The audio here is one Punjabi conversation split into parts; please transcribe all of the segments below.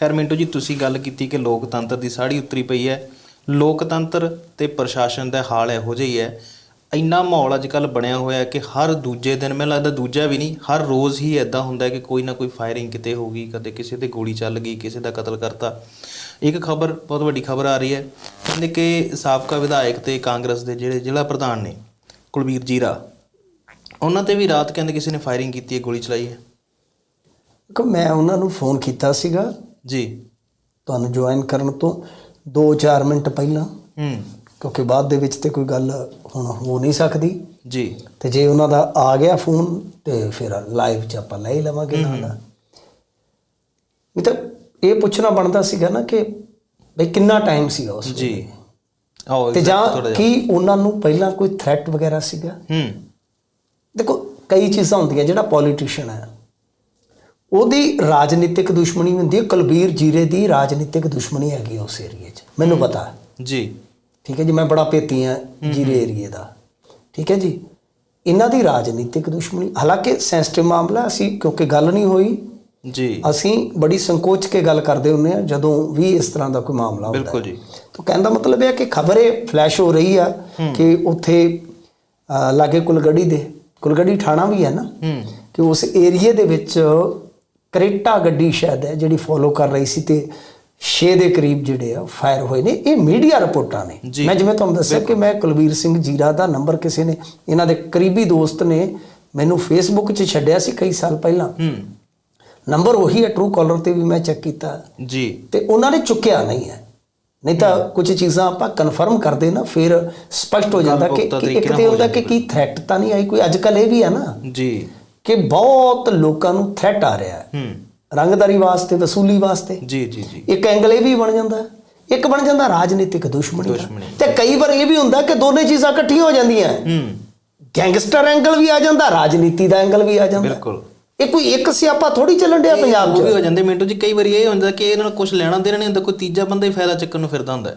ਖੈਰ ਮਿੰਟੂ ਜੀ, ਤੁਸੀਂ ਗੱਲ ਕੀਤੀ ਕਿ ਲੋਕਤੰਤਰ ਦੀ ਸਾੜੀ ਉਤਰੀ ਪਈ ਹੈ। ਲੋਕਤੰਤਰ ਤੇ ਪ੍ਰਸ਼ਾਸਨ ਦਾ ਹਾਲ ਇਹੋ ਜਿਹਾ ਹੀ ਹੈ। ਇੰਨਾ ਮਾਹੌਲ ਅੱਜ ਕੱਲ ਬਣਿਆ ਹੋਇਆ ਹੈ ਕਿ ਹਰ ਦੂਜੇ ਦਿਨ, ਮੈਨੂੰ ਲੱਗਦਾ ਦੂਜਾ ਵੀ ਨਹੀਂ, ਹਰ ਰੋਜ਼ ਹੀ ਐਦਾਂ ਹੁੰਦਾ ਹੈ ਕਿ ਕੋਈ ਨਾ ਕੋਈ ਫਾਇਰਿੰਗ ਕਿਤੇ ਹੋ ਗਈ, ਕਦੇ ਕਿਸੇ ਤੇ ਗੋਲੀ ਚੱਲ ਗਈ, ਕਿਸੇ ਦਾ ਕਤਲ ਕਰਤਾ। ਇੱਕ ਖਬਰ, ਬਹੁਤ ਵੱਡੀ ਖਬਰ ਆ ਰਹੀ ਹੈ। ਕਹਿੰਦੇ ਕਿ ਸਾਬਕਾ ਵਿਧਾਇਕ ਤੇ ਕਾਂਗਰਸ ਦੇ ਜਿਹੜੇ ਜ਼ਿਲ੍ਹਾ ਪ੍ਰਧਾਨ ਨੇ ਕੁਲਬੀਰ ਜੀਰਾ, ਉਹਨਾਂ ਤੇ ਵੀ ਰਾਤ ਕਹਿੰਦੇ ਕਿਸੇ ਨੇ ਫਾਇਰਿੰਗ ਕੀਤੀ ਹੈ, ਗੋਲੀ ਚਲਾਈ ਹੈ। ਕਿ ਮੈਂ ਉਹਨਾਂ ਨੂੰ ਫੋਨ ਕੀਤਾ ਸੀਗਾ। ਜੀ। ਤੁਹਾਨੂੰ ਜੁਆਇਨ ਕਰਨ ਤੋਂ 2-4 ਮਿੰਟ ਪਹਿਲਾਂ ਹੂੰ। ਕਿਉਂਕਿ ਬਾਅਦ ਦੇ ਵਿੱਚ ਤੇ ਕੋਈ ਗੱਲ ਹੁਣ ਹੋ ਨਹੀਂ ਸਕਦੀ। ਜੀ। ਤੇ ਜੇ ਉਹਨਾਂ ਦਾ ਆ ਗਿਆ ਫੋਨ ਤੇ ਫਿਰ ਲਾਈਵ 'ਚ ਆਪਾਂ ਲੈ ਹੀ ਲਵਾਂਗੇ ਨਾਲ। ਤਾਂ ਇਹ ਪੁੱਛਣਾ ਬਣਦਾ ਸੀਗਾ ਨਾ ਕਿ ਬਈ ਕਿੰਨਾ ਟਾਈਮ ਸੀਗਾ ਉਸ ਜੀ। ਤੇ ਜਾਂ ਕੀ ਉਹਨਾਂ ਨੂੰ ਪਹਿਲਾਂ ਕੋਈ ਥ੍ਰੈਟ ਵਗੈਰਾ ਸੀਗਾ? ਹੂੰ। ਦੇਖੋ ਕਈ ਚੀਜ਼ਾਂ ਹੁੰਦੀਆਂ ਜਿਹੜਾ ਪੋਲੀਟੀਸ਼ੀਅਨ ਹੈ ਉਹਦੀ ਰਾਜਨੀਤਿਕ ਦੁਸ਼ਮਣੀ ਹੁੰਦੀ ਹੈ ਕੁਲਬੀਰ ਜੀਰੇ ਦੀ ਰਾਜਨੀਤਿਕ ਦੁਸ਼ਮਣੀ ਹੈਗੀ ਉਸ ਏਰੀਏ 'ਚ ਮੈਨੂੰ ਪਤਾ। ਜੀ। ਠੀਕ ਹੈ ਜੀ ਮੈਂ ਬੜਾ ਭੇਤੀ ਹਾਂ ਜੀਰੇ ਏਰੀਏ ਦਾ। ਠੀਕ ਹੈ ਜੀ ਇਹਨਾਂ ਦੀ ਰਾਜਨੀਤਿਕ ਦੁਸ਼ਮਣੀ ਹਾਲਾਂਕਿ ਸੈਂਸਿਟਿਵ ਮਾਮਲਾ ਅਸੀਂ ਕਿਉਂਕਿ ਗੱਲ ਨਹੀਂ ਹੋਈ ਜੀ। ਅਸੀਂ ਬੜੀ ਸੰਕੋਚ ਕੇ ਗੱਲ ਕਰਦੇ ਹੁੰਨੇ ਆ ਜਦੋਂ ਵੀ ਇਸ ਤਰ੍ਹਾਂ ਦਾ ਕੋਈ ਮਾਮਲਾ ਹੁੰਦਾ ਬਿਲਕੁਲ ਜੀ। ਤਾਂ ਕਹਿਣ ਦਾ ਮਤਲਬ ਇਹ ਹੈ ਕਿ ਖਬਰ ਇਹ ਫਲੈਸ਼ ਹੋ ਰਹੀ ਆ ਕਿ ਉੱਥੇ ਲਾਗੇ ਕੁਲਗੜੀ ਦੇ ਕੁਲਗੜੀ ਥਾਣਾ ਵੀ ਹੈ ਨਾ ਹੂੰ। ਕਿ ਉਸ ਏਰੀਏ ਦੇ ਵਿੱਚ ਕਰੇਟਾ ਗੱਡੀ ਸ਼ਾਇਦ ਹੈ ਜਿਹੜੀ ਫੋਲੋ ਕਰ ਰਹੀ ਸੀ ਤੇ 6 ਦੇ ਕਰੀਬ ਜਿਹੜੇ ਆ ਫਾਇਰ ਹੋਏ ਨੇ। ਇਹ ਮੀਡੀਆ ਰਿਪੋਰਟਾਂ ਨੇ। ਮੈਂ ਜਿਵੇਂ ਤੁਹਾਨੂੰ ਦੱਸਿਆ ਕਿ ਮੈਂ ਕੁਲਵੀਰ ਸਿੰਘ ਜੀਰਾ ਦਾ ਨੰਬਰ ਕਿਸੇ ਨੇ ਇਹਨਾਂ ਦੇ ਕਰੀਬੀ ਦੋਸਤ ਨੇ ਮੈਨੂੰ ਫੇਸਬੁੱਕ 'ਚ ਛੱਡਿਆ ਸੀ ਕਈ ਸਾਲ ਪਹਿਲਾਂ। ਹੂੰ। ਨੰਬਰ ਉਹੀ ਹੈ ਟਰੂ ਕਾਲਰ ਤੇ ਵੀ ਮੈਂ ਚੈੱਕ ਕੀਤਾ। ਜੀ। ਤੇ ਉਹਨਾਂ ਨੇ ਚੁੱਕਿਆ ਨਹੀਂ ਹੈ। ਨਹੀਂ ਤਾਂ ਕੁਝ ਚੀਜ਼ਾਂ ਆਪਾਂ ਕਨਫਰਮ ਕਰਦੇ ਨਾ ਫਿਰ ਸਪਸ਼ਟ ਹੋ ਜਾਂਦਾ ਕਿ ਇੱਕ ਤੇ ਹੁੰਦਾ ਕਿ ਕੀ ਥ੍ਰੈਟ ਤਾਂ ਨਹੀਂ ਆਈ ਕੋਈ ਅੱਜ ਕੱਲ ਇਹ ਵੀ ਹੈ ਨਾ। ਜੀ। ਕਿ ਬਹੁਤ ਲੋਕਾਂ ਨੂੰ ਥ੍ਰੈਟ ਆ ਰਿਹਾ ਹੈ। ਹੂੰ। ਰੰਗਦਾਰੀ ਵਾਸਤੇ ਵਸੂਲੀ ਵਾਸਤੇ। ਜੀ ਜੀ ਜੀ। ਇੱਕ ਐਂਗਲ ਇਹ ਵੀ ਬਣ ਜਾਂਦਾ। ਇੱਕ ਬਣ ਜਾਂਦਾ ਰਾਜਨੀਤਿਕ ਦੁਸ਼ਮਣੀ ਤੇ ਕਈ ਵਾਰ ਇਹ ਵੀ ਹੁੰਦਾ ਕਿ ਦੋਨੇ ਚੀਜ਼ਾਂ ਇਕੱਠੀਆਂ ਹੋ ਜਾਂਦੀਆਂ ਹੂੰ। ਗੈਂਗਸਟਰ ਐਂਗਲ ਵੀ ਆ ਜਾਂਦਾ ਰਾਜਨੀਤੀ ਦਾ ਐਂਗਲ ਵੀ ਆ ਜਾਂਦਾ। ਬਿਲਕੁਲ। ਇਹ ਕੋਈ ਇੱਕ ਸਿਆਪਾ ਥੋੜੀ ਚੱਲਣ ਡਿਆ ਪੰਜਾਬ ਉਹ ਵੀ 'ਚ? ਹੋ ਜਾਂਦੇ ਮਿੰਟੂ ਜੀ ਕਈ ਵਾਰੀ ਇਹ ਹੁੰਦਾ ਕਿ ਇਹਨਾਂ ਨੂੰ ਕੁਝ ਲੈਣਾ ਦੇਣਾ ਨਹੀਂ ਹੁੰਦਾ ਕੋਈ ਤੀਜਾ ਬੰਦਾ ਹੀ ਫਾਇਦਾ ਚੱਕਣ ਨੂੰ ਫਿਰਦਾ ਹੁੰਦਾ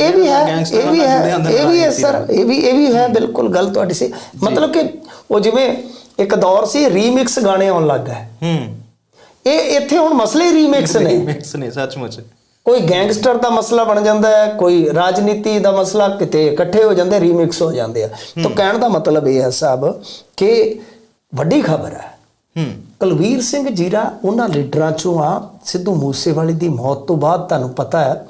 ਇਹ ਵੀ ਹੈ ਇਹ ਵੀ ਹੈ ਇਹ ਵੀ ਹੈ ਸਰ ਇਹ ਵੀ ਇਹ ਵੀ ਹੈ ਬਿਲਕੁਲ ਗੱਲ ਤੁਹਾਡੀ ਸੀ ਮਤਲਬ ਕਿ ਉਹ ਜਿਵੇਂ ਇੱਕ ਦੌਰ ਸੀ ਰੀਮਿਕਸ ਗਾਣੇ ਆਉਣ ਲੱਗ ਗਏ। ਹੂੰ। ਇਹ ਇੱਥੇ ਹੁਣ ਮਸਲੇ ਰੀਮਿਕਸ ਨੇ। ਮਿਕਸ ਨੇ ਸੱਚਮੁੱਚ। ਕੋਈ ਗੈਂਗਸਟਰ ਦਾ ਮਸਲਾ ਬਣ ਜਾਂਦਾ ਹੈ ਕੋਈ ਰਾਜਨੀਤੀ ਦਾ ਮਸਲਾ ਕਿਤੇ ਇਕੱਠੇ ਹੋ ਜਾਂਦੇ ਰੀਮਿਕਸ ਹੋ ਜਾਂਦੇ ਆ। ਤਾਂ ਕਹਿਣ ਦਾ ਮਤਲਬ ਇਹ ਹੈ ਸਾਹਿਬ ਕਿ ਵੱਡੀ ਖਬਰ ਹੈ। ਹੂੰ। ਕੁਲਵੀਰ ਸਿੰਘ ਜੀਰਾ ਉਹਨਾਂ ਲੀਡਰਾਂ ਚੋਂ ਆ ਸਿੱਧੂ ਮੂਸੇਵਾਲੇ ਦੀ ਮੌਤ ਤੋਂ ਬਾਅਦ ਤੁਹਾਨੂੰ ਪਤਾ ਹੈ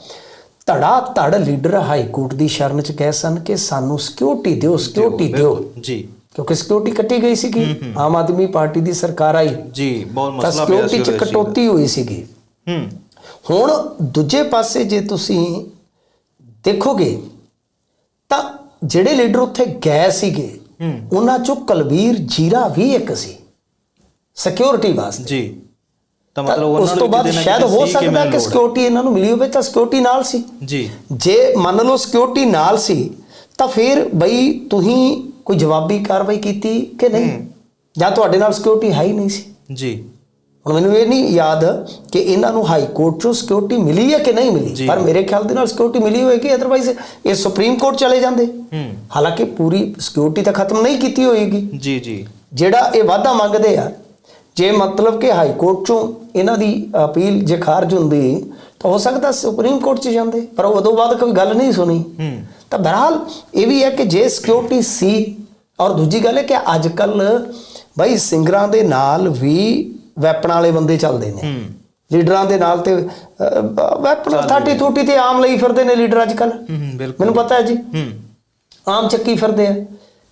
ਧੜਾ ਧੜ ਲੀਡਰ ਹਾਈ ਕੋਰਟ ਦੀ ਸ਼ਰਨ ਚ ਗਏ ਸਨ ਕਿ ਸਾਨੂੰ ਸਿਕਿਉਰਿਟੀ ਦਿਓ ਸਿਕਿਉਰਿਟੀ ਦਿਓ। ਜੀ। ਕਿਉਂਕਿ ਸਿਕਿਉਰਿਟੀ ਕੱਟੀ ਗਈ ਸੀਗੀ ਆਮ ਆਦਮੀ ਪਾਰਟੀ ਦੀ ਸਰਕਾਰ ਆਈ ਜੀ ਬਹੁਤ ਮਸਲਾ ਪਿਆ ਸੀ ਸਿਕਿਉਰਿਟੀ ਚ। ਕਟੌਤੀ ਹੋਈ ਸੀਗੀ ਹੂੰ ਹੁਣ ਦੂਜੇ ਪਾਸੇ ਜੇ ਤੁਸੀਂ ਦੇਖੋਗੇ ਤਾਂ ਜਿਹੜੇ ਲੀਡਰ ਉੱਥੇ ਗਏ ਸੀਗੇ ਉਹਨਾਂ ਚੋਂ ਕਲਬੀਰ ਜੀਰਾ ਵੀ ਇੱਕ ਸੀ ਸਿਕਿਉਰਿਟੀ ਵਾਸਤੇ ਜੀ ਤਾਂ ਮਤਲਬ ਉਹਨਾਂ ਨੂੰ ਬਾਅਦ ਸ਼ਾਇਦ ਹੋ ਸਕਦਾ ਕਿ। ਸਿਕਿਉਰਿਟੀ ਇਹਨਾਂ ਨੂੰ ਮਿਲੀ ਹੋਵੇ ਤਾਂ ਸਿਕਿਉਰਿਟੀ ਨਾਲ ਸੀ ਜੀ ਜੇ ਮੰਨ ਲਓ ਸਿਕਿਉਰਿਟੀ ਨਾਲ ਸੀ ਤਾਂ ਫਿਰ ਬਈ ਤੁਸੀਂ ਕੋਈ ਜਵਾਬੀ ਕਾਰਵਾਈ ਕੀਤੀ ਕਿ ਨਹੀਂ? ਜਾਂ ਤੁਹਾਡੇ ਨਾਲ ਸਿਕਿਉਰਿਟੀ ਹੈ ਹੀ ਨਹੀਂ ਸੀ? ਜੀ। ਹੁਣ ਮੈਨੂੰ ਇਹ ਨਹੀਂ ਯਾਦ ਕਿ ਇਹਨਾਂ ਨੂੰ ਹਾਈ ਕੋਰਟ ਚੋਂ ਸਿਕਿਉਰਿਟੀ ਮਿਲੀ ਹੈ ਕਿ ਨਹੀਂ ਮਿਲੀ। ਪਰ ਮੇਰੇ ਖਿਆਲ ਦੇ ਨਾਲ ਸਿਕਿਉਰਿਟੀ ਮਿਲੀ ਹੋਏਗੀ ਅਦਰਵਾਈਜ਼ ਇਹ ਸੁਪਰੀਮ ਕੋਰਟ ਚਲੇ ਜਾਂਦੇ। ਹਾਲਾਂਕਿ ਪੂਰੀ ਸਿਕਿਉਰਿਟੀ ਤਾਂ ਖਤਮ ਨਹੀਂ ਕੀਤੀ ਹੋਏਗੀ। ਜੀ ਜੀ। ਜਿਹੜਾ ਇਹ ਵਾਅਦਾ ਮੰਗਦੇ ਆ ਜੇ ਮਤਲਬ ਕਿ ਹਾਈ ਕੋਰਟ ਚੋਂ ਇਹਨਾਂ ਦੀ ਅਪੀਲ ਜੇ ਖਾਰਜ ਹੁੰਦੀ ਤਾਂ ਹੋ ਸਕਦਾ ਸੁਪਰੀਮ ਕੋਰਟ 'ਚ ਜਾਂਦੇ। ਪਰ ਉਦੋਂ ਬਾਅਦ ਕੋਈ ਗੱਲ ਨਹੀਂ ਸੁਣੀ। ਹੂੰ। ਤਾਂ ਬਹਰਹਾਲ ਇਹ ਵੀ ਹੈ ਕਿ ਜੇ ਸਿਕਿਉਰਿਟੀ ਸੀ ਔਰ ਦੂਜੀ ਗੱਲ ਹੈ ਕਿ ਅੱਜ ਕੱਲ ਬਈ ਸਿੰਗਰਾਂ ਦੇ ਨਾਲ ਵੀ ਵੈਪਨ ਵਾਲੇ ਬੰਦੇ ਚੱਲਦੇ ਨੇ। ਲੀਡਰਾਂ ਦੇ ਨਾਲ ਤੇ ਵੈਪਨ 30 30 ਤੇ ਆਮ ਲਈ ਫਿਰਦੇ ਨੇ ਲੀਡਰ ਅੱਜ ਕੱਲ ਹੂੰ ਹੂੰ, ਬਿਲਕੁਲ। ਮੈਨੂੰ ਪਤਾ ਹੈ ਜੀ। ਹੂੰ। ਆਮ ਚੱਕੀ ਫਿਰਦੇ ਆ।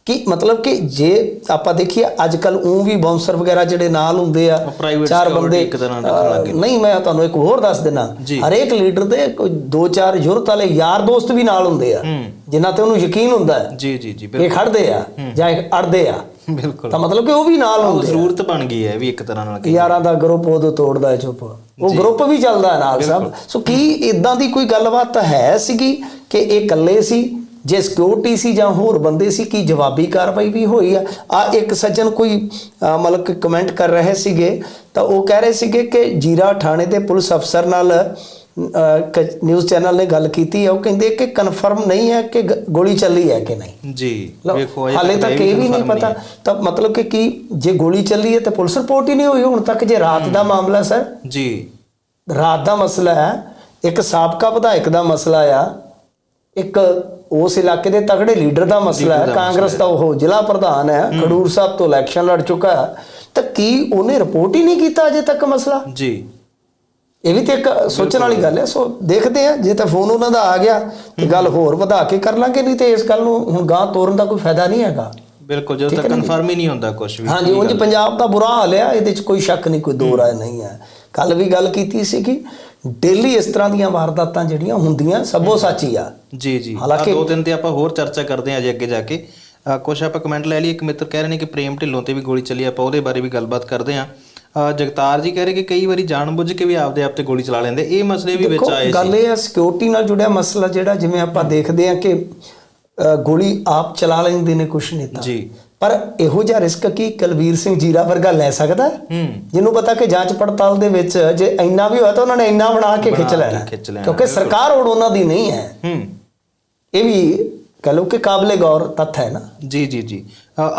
ਕਿ ਮਤਲਬ ਕਿ ਜੇ ਆਪਾਂ ਦੇਖੀਏ ਅੱਜ ਕੱਲ ਉਹ ਵੀ ਬਾਉਂਸਰ ਵਗੈਰਾ ਜਿਹੜੇ ਨਾਲ ਹੁੰਦੇ ਆ ਉਹ ਚਾਰ ਬੰਦੇ ਇੱਕ ਤਰ੍ਹਾਂ ਰੱਖਣ ਲੱਗ। ਨਹੀਂ ਮੈਂ ਤੁਹਾਨੂੰ ਇੱਕ ਹੋਰ ਦੱਸ ਦਿਨਾ। ਹਰੇਕ ਲੀਡਰ ਦੇ ਕੋਈ ਦੋ ਚਾਰ ਯੁਰਤ ਵਾਲੇ ਯਾਰ ਦੋਸਤ ਵੀ ਨਾਲ ਹੁੰਦੇ ਆ। ਜਿਨ੍ਹਾਂ ਤੇ ਉਹਨੂੰ ਯਕੀਨ ਹੁੰਦਾ ਹੈ ਜੀ ਜੀ ਜੀ ਇਹ ਬਿਲਕੁਲ। ਖੜਦੇ ਆ ਜਾਂ ਇਹ ਅੜਦੇ ਆ। ਬਿਲਕੁਲ। ਤਾਂ ਮਤਲਬ ਕਿ ਉਹ ਵੀ ਨਾਲ ਉਹ ਹੁੰਦੇ ਆ। ਜ਼ਰੂਰਤ ਬਣ ਗਈ ਹੈ ਵੀ ਇੱਕ ਤਰ੍ਹਾਂ ਨਾਲ ਕਿ ਯਾਰਾਂ ਦਾ ਗਰੁੱਪ ਉਦੋਂ ਤੋੜਦਾ ਹੈ ਚੁੱਪ। ਉਹ ਗਰੁੱਪ ਵੀ ਚੱਲਦਾ ਨਾਲ ਸਭ। ਸੋ ਕੀ ਇਦਾਂ ਦੀ ਕੋਈ ਗੱਲਬਾਤ ਹੈ ਸੀਗੀ ਕਿ ਇਹ ਇਕੱਲੇ ਸੀ? ਜੇ ਸਿਕਿਉਰਿਟੀ ਸੀ ਜਾਂ ਹੋਰ ਬੰਦੇ ਸੀ ਕੀ ਜਵਾਬੀ ਕਾਰਵਾਈ ਵੀ ਹੋਈ ਆ? ਆ ਇੱਕ ਸੱਜਣ ਕੋਈ ਮਤਲਬ ਕਿ ਕਮੈਂਟ ਕਰ ਰਹੇ ਸੀਗੇ ਤਾਂ ਉਹ ਕਹਿ ਰਹੇ ਸੀਗੇ ਕਿ ਜੀਰਾ ਥਾਣੇ ਦੇ ਪੁਲਿਸ ਅਫਸਰ ਨਾਲ ਨਿਊਜ਼ ਚੈਨਲ ਨੇ ਗੱਲ ਕੀਤੀ ਹੈ ਉਹ ਕਹਿੰਦੇ ਕਿ ਕਨਫਰਮ ਨਹੀਂ ਹੈ ਕਿ ਗੋਲੀ ਚੱਲੀ ਹੈ ਕਿ ਨਹੀਂ। ਜੀ ਵੇਖੋ ਹਾਲੇ ਤੱਕ ਇਹ ਵੀ ਨਹੀਂ ਪਤਾ। ਤਾਂ ਮਤਲਬ ਕਿ ਕੀ ਜੇ ਗੋਲੀ ਚੱਲੀ ਹੈ ਤਾਂ ਪੁਲਿਸ ਰਿਪੋਰਟ ਹੀ ਨਹੀਂ ਹੋਈ ਹੁਣ ਤੱਕ ਜੇ ਰਾਤ ਦਾ ਮਾਮਲਾ ਸਰ। ਜੀ। ਰਾਤ ਦਾ ਮਸਲਾ ਹੈ ਇੱਕ ਸਾਬਕਾ ਵਿਧਾਇਕ ਦਾ ਮਸਲਾ ਆ। ਇੱਕ ਉਸ ਇਲਾਕੇ ਦੇ ਤਗੜੇ ਲੀਡਰ ਦਾ ਮਸਲਾ ਹੈ ਕਾਂਗਰਸ ਦਾ ਉਹ ਜ਼ਿਲ੍ਹਾ ਪ੍ਰਧਾਨ ਹੈ ਖਡੂਰ ਸਾਹਿਬ ਤੋਂ ਇਲੈਕਸ਼ਨ ਲੜ ਚੁੱਕਾ ਹੈ। ਤਾਂ ਕੀ ਉਹਨੇ ਰਿਪੋਰਟ ਹੀ ਨਹੀਂ ਕੀਤਾ ਅਜੇ ਤੱਕ ਮਸਲਾ? ਜੀ। ਇਹ ਵੀ ਤੇ ਇੱਕ ਸੋਚਣ ਵਾਲੀ ਗੱਲ ਹੈ ਸੋ ਦੇਖਦੇ ਆ ਜੇ ਤਾਂ ਫੋਨ ਉਹਨਾਂ ਦਾ ਆ ਗਿਆ ਤੇ ਗੱਲ ਹੋਰ ਵਧਾ ਕੇ ਕਰ ਲਾਂਗੇ ਨਹੀਂ ਤੇ ਇਸ ਗੱਲ ਨੂੰ ਹੁਣ ਗਾਂ ਤੋਰਨ ਦਾ ਕੋਈ ਫਾਇਦਾ ਨਹੀਂ ਹੈਗਾ। ਬਿਲਕੁਲ ਜਦੋਂ ਤੱਕ ਕਨਫਰਮ ਹੀ ਨਹੀਂ ਹੁੰਦਾ ਕੁਝ ਵੀ ਹਾਂਜੀ ਉਂਝ ਪੰਜਾਬ ਦਾ ਬੁਰਾ ਹਾਲ ਹੈ ਇਹਦੇ 'ਚ ਕੋਈ ਸ਼ੱਕ ਨਹੀਂ ਕੋਈ ਦੋ ਰਾਏ ਨਹੀਂ ਹੈ। ਕੱਲ ਵੀ ਗੱਲ ਕੀਤੀ ਸੀ ਕਿ ਡੇਲੀ ਇਸ ਤਰ੍ਹਾਂ ਦੀਆਂ ਵਾਰਦਾਤਾਂ ਜਿਹੜੀਆਂ ਹੁੰਦੀਆਂ ਸਭੋ ਸੱਚੀ ਆ। ਜੀ ਜੀ। ਹਾਲਾਂਕਿ- ਦੋ ਦਿਨ ਤੇ ਆਪਾਂ ਹੋਰ ਚਰਚਾ ਕਰਦੇ ਹਾਂ ਅਜੇ ਅੱਗੇ ਜਾ ਕੇ। ਕੁਛ ਆਪਾਂ ਕਮੈਂਟ ਲੈ ਲਈ ਇੱਕ ਮਿੱਤਰ ਕਹਿ ਰਹੇ ਨੇ ਕਿ ਪ੍ਰੇਮ ਢਿੱਲੋਂ ਤੇ ਵੀ ਗੋਲੀ ਚੱਲੀ ਆਪਾਂ ਉਹਦੇ ਬਾਰੇ ਵੀ ਗੱਲਬਾਤ ਕਰਦੇ ਹਾਂ। ਜਗਤਾਰ ਜੀ ਕਹਿ ਰਹੇ ਕਿ ਕਈ ਵਾਰੀ ਜਾਣਬੁੱਝ ਕੇ ਵੀ ਆਪਦੇ ਆਪ ਤੇ ਗੋਲੀ ਚਲਾ ਲੈਂਦੇ ਇਹ ਮਸਲੇ ਵੀ ਵਿੱਚ ਆਏ ਗੱਲ ਸੀ ਇਹ ਹੈ ਸਿਕਿਉਰਿਟੀ ਨਾਲ ਜੁੜਿਆ ਮਸਲਾ ਜਿਹੜਾ ਜਿਵੇਂ ਆਪਾਂ ਦੇਖਦੇ ਹਾਂ ਕਿ ਗੋਲੀ ਆਪ ਚਲਾ ਲੈਂਦੇ ਨੇ ਕੁਛ ਨੇਤਾ। ਜੀ। ਪਰ ਇਹੋ ਜਿਹਾ ਰਿਸਕ ਕੀ ਕੁਲਵੀਰ ਸਿੰਘ ਜੀਰਾ ਵਰਗਾ ਲੈ ਸਕਦਾ? ਜਿਹਨੂੰ ਪਤਾ ਕਿ ਜਾਂਚ ਪੜਤਾਲ ਦੇ ਵਿੱਚ ਜੇ ਇੰਨਾ ਵੀ ਹੋਇਆ ਤਾਂ ਉਹਨਾਂ ਨੇ ਇੰਨਾ ਬਣਾ ਕੇ ਖਿੱਚ ਲੈਣਾ। ਕਿਉਂਕਿ ਸਰਕਾਰ ਹੁਣ ਉਹਨਾਂ ਦੀ ਨਹੀਂ ਹੈ। ਇਹ ਵੀ ਕਹ ਲਓ ਕਿ ਕਾਬਲੇ ਗੌਰ ਤੱਥ ਹੈ ਨਾ। ਜੀ ਜੀ ਜੀ।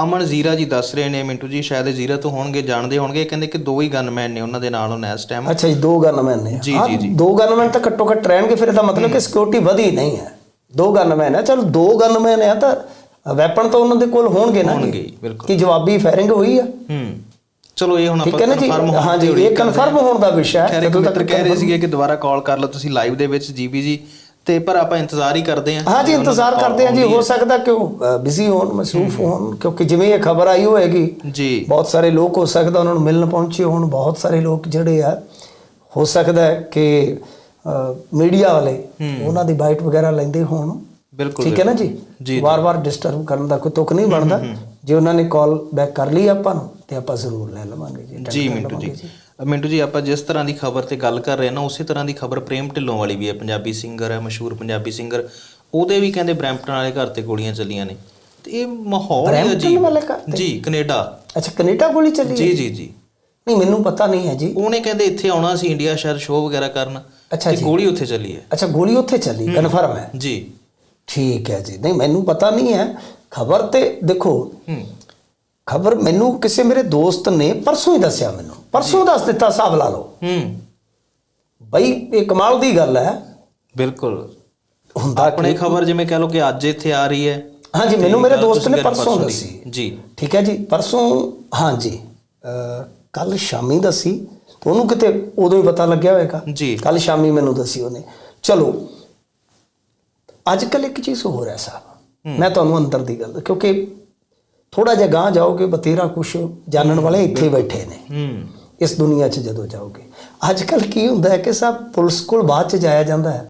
ਅਮਨ ਜ਼ੀਰਾ ਜੀ ਦੱਸ ਰਹੇ ਨੇ ਮਿੰਟੂ ਜੀ ਸ਼ਾਇਦ ਜ਼ੀਰਾ ਤੋਂ ਹੋਣਗੇ ਜਾਣਦੇ ਹੋਣਗੇ। ਕਹਿੰਦੇ ਕਿ ਦੋ ਹੀ ਗਨਮੈਨ ਨੇ ਉਹਨਾਂ ਦੇ ਨਾਲ ਹੁਣ ਇਸ ਟਾਈਮ ਅੱਛਾ ਜੀ ਦੋ ਗਨਮੈਨ ਨੇ। ਜੀ, ਜੀ, ਜੀ। ਦੋ ਗਨਮੈਨ ਤਾਂ ਘੱਟੋ ਘੱਟ ਰਹਿਣਗੇ ਫਿਰ ਇਹਦਾ ਮਤਲਬ ਕਿ ਸਿਕਿਉਰਿਟੀ ਵਧੀ ਨਹੀਂ ਹੈ। ਦੋ ਗਨਮੈਨ ਹੈ ਚਲੋ ਦੋ ਗਨਮੈਨ ਹੈ ਤਾਂ ਵੈਪਨ ਤਾਂ ਉਹਨਾਂ ਦੇ ਕੋਲ ਹੋਣਗੇ ਨਾ ਹੋਣਗੇ ਬਿਲਕੁਲ। ਕਿ ਜਵਾਬੀ ਫਾਇਰਿੰਗ ਹੋਈ ਆ। ਹੂੰ। ਚਲੋ ਇਹ ਹੁਣ ਆਪਾਂ ਕਨਫਰਮ ਹਾਂ ਜੀ ਇਹ ਕਨਫਰਮ ਹੋਣ ਦਾ ਵਿਸ਼ਾ ਹੈ। ਜਦੋਂ ਤੱਕ ਕਹਿ ਰਹੇ ਸੀਗੇ ਕਿ ਦੁਬਾਰਾ ਕਾਲ ਕਰ ਲਓ ਤੁਸੀਂ ਲਾਈਵ ਦੇ ਵਿੱਚ ਜੀਬੀ ਜੀ। ਤੇ ਪਰ ਆਪਾਂ ਇੰਤਜ਼ਾਰ ਹੀ ਕਰਦੇ ਹਾਂ। ਹਾਂ ਜੀ ਜੇ ਉਹਨਾਂ ਦੀ ਇੰਤਜ਼ਾਰ ਕਰਦੇ ਹਾਂ ਜੀ। ਹੋ ਸਕਦਾ ਕਿ ਉਹ ਬਿਜ਼ੀ ਹੋਣ ਮਸਰੂਫ ਹੋਣ ਕਿਉਂਕਿ ਜਿਵੇਂ ਇਹ ਖਬਰ ਆਈ ਹੋਏਗੀ। ਜੀ। ਬਹੁਤ ਸਾਰੇ ਲੋਕ ਹੋ ਸਕਦਾ ਉਹਨਾਂ ਨੂੰ ਮਿਲਣ ਪਹੁੰਚੇ ਹੋਣ। ਬਹੁਤ ਸਾਰੇ ਲੋਕ ਜਿਹੜੇ ਆ ਹੋ ਸਕਦਾ ਕਿ ਮੀਡੀਆ ਵਾਲੇ ਉਹਨਾਂ ਦੀ ਬਾਈਟ ਵਗੈਰਾ ਲੈਂਦੇ ਹੋਣ। ਬਿਲਕੁਲ ਠੀਕ ਹੈ ਨਾ ਜੀ? ਜੀ, ਵਾਰ-ਵਾਰ ਡਿਸਟਰਬ ਕਰਨ ਦਾ ਕੋਈ ਤੁਕ ਨਹੀਂ ਬਣਦਾ। ਜੇ ਉਹਨਾਂ ਨੇ ਕਾਲ ਬੈਕ ਕਰ ਲਈ ਆਪਾਂ ਨੂੰ ਤੇ ਆਪਾਂ ਜ਼ਰੂਰ ਲੈ ਲਵਾਂਗੇ ਜੀ ਜੀ ਮਿੰਟੂ ਜੀ। ਮਿੰਟੂ ਜੀ ਆਪਾਂ ਜਿਸ ਤਰ੍ਹਾਂ ਦੀ ਖਬਰ ਤੇ ਗੱਲ ਕਰ ਰਹੇ ਹਾਂ ਨਾ ਉਸੇ ਤਰ੍ਹਾਂ ਦੀ ਖਬਰ ਪ੍ਰੇਮ ਢਿੱਲੋਂ ਵਾਲੀ ਵੀ ਹੈ। ਪੰਜਾਬੀ ਸਿੰਗਰ ਹੈ ਮਸ਼ਹੂਰ ਪੰਜਾਬੀ ਸਿੰਗਰ ਉਹਦੇ ਵੀ ਕਹਿੰਦੇ ਬ੍ਰੈਂਪਟਨ ਵਾਲੇ ਘਰ ਤੇ ਗੋਲੀਆਂ ਚੱਲੀਆਂ ਨੇ। ਤੇ ਇਹ ਮਾਹੌਲ ਹੀ ਘਰ ਜੀ ਕੈਨੇਡਾ। ਅੱਛਾ ਕੈਨੇਡਾ ਗੋਲੀ ਚੱਲੀ ਜੀ ਜੀ ਜੀ। ਨਹੀਂ ਮੈਨੂੰ ਪਤਾ ਨਹੀਂ ਹੈ ਜੀ। ਉਹਨੇ ਕਹਿੰਦੇ ਇੱਥੇ ਆਉਣਾ ਸੀ ਇੰਡੀਆ ਸ਼ਾਇਦ ਸ਼ੋਅ ਵਗੈਰਾ ਕਰਨ। ਅੱਛਾ ਤੇ ਜੀ। ਗੋਲੀ ਉੱਥੇ ਚੱਲੀ ਹੈ। ਅੱਛਾ ਗੋਲੀ ਉੱਥੇ ਚੱਲੀ ਕਨਫਰਮ ਹੈ। ਜੀ। ਠੀਕ ਹੈ ਜੀ। ਨਹੀਂ ਮੈਨੂੰ ਪਤਾ ਨਹੀਂ ਹੈ। ਖਬਰ ਤੇ ਦੇਖੋ ਖਬਰ ਮੈਨੂੰ ਕਿਸੇ ਮੇਰੇ ਦੋਸਤ ਨੇ ਪਰਸੋਂ ਹੀ ਦੱਸਿਆ ਮੈਨੂੰ। ਪਰਸੋਂ ਦੱਸ ਦਿੱਤਾ ਹਿਸਾਬ ਲਾ ਲਓ। ਹੂੰ। ਬਈ ਇਹ ਕਮਾਲ ਦੀ ਗੱਲ ਹੈ। ਬਿਲਕੁਲ। ਹੁੰਦਾ ਆਪਣੇ ਖਬਰ ਜਿਵੇਂ ਕਹ ਲਓ ਕਿ ਅੱਜ ਇੱਥੇ ਆ ਰਹੀ ਹੈ। ਹਾਂਜੀ ਮੈਨੂੰ ਮੇਰੇ ਦੋਸਤ ਨੇ ਪਰਸੋਂ। ਦੱਸੀ। ਜੀ। ਠੀਕ ਹੈ ਜੀ ਪਰਸੋਂ ਹਾਂਜੀ ਕੱਲ ਸ਼ਾਮੀ ਦੱਸੀ। ਉਹਨੂੰ ਕਿਤੇ ਉਦੋਂ ਹੀ ਪਤਾ ਲੱਗਿਆ ਹੋਵੇਗਾ ਜੀ। ਕੱਲ ਸ਼ਾਮੀ ਮੈਨੂੰ ਦੱਸੀ ਉਹਨੇ। ਚਲੋ ਅੱਜ ਕੱਲ ਇੱਕ ਚੀਜ਼ ਹੋਰ ਹੈ ਸਾਹਿਬ ਮੈਂ ਤੁਹਾਨੂੰ ਅੰਦਰ ਦੀ ਗੱਲ ਕਿਉਂਕਿ ਥੋੜਾ ਜਿਹਾ ਗਾਂ ਜਾਓਗੇ ਬਤੇਰਾ ਕੁਛ ਜਾਣਨ ਵਾਲੇ ਇੱਥੇ ਬੈਠੇ ਨੇ। ਇਸ ਦੁਨੀਆ 'ਚ ਜਦੋਂ ਜਾਓਗੇ। ਅੱਜ ਕੱਲ ਕੀ ਹੁੰਦਾ ਹੈ ਕਿ ਸਭ ਪੁਲਿਸ ਕੋਲ ਬਾਅਦ 'ਚ ਜਾਇਆ ਜਾਂਦਾ ਹੈ।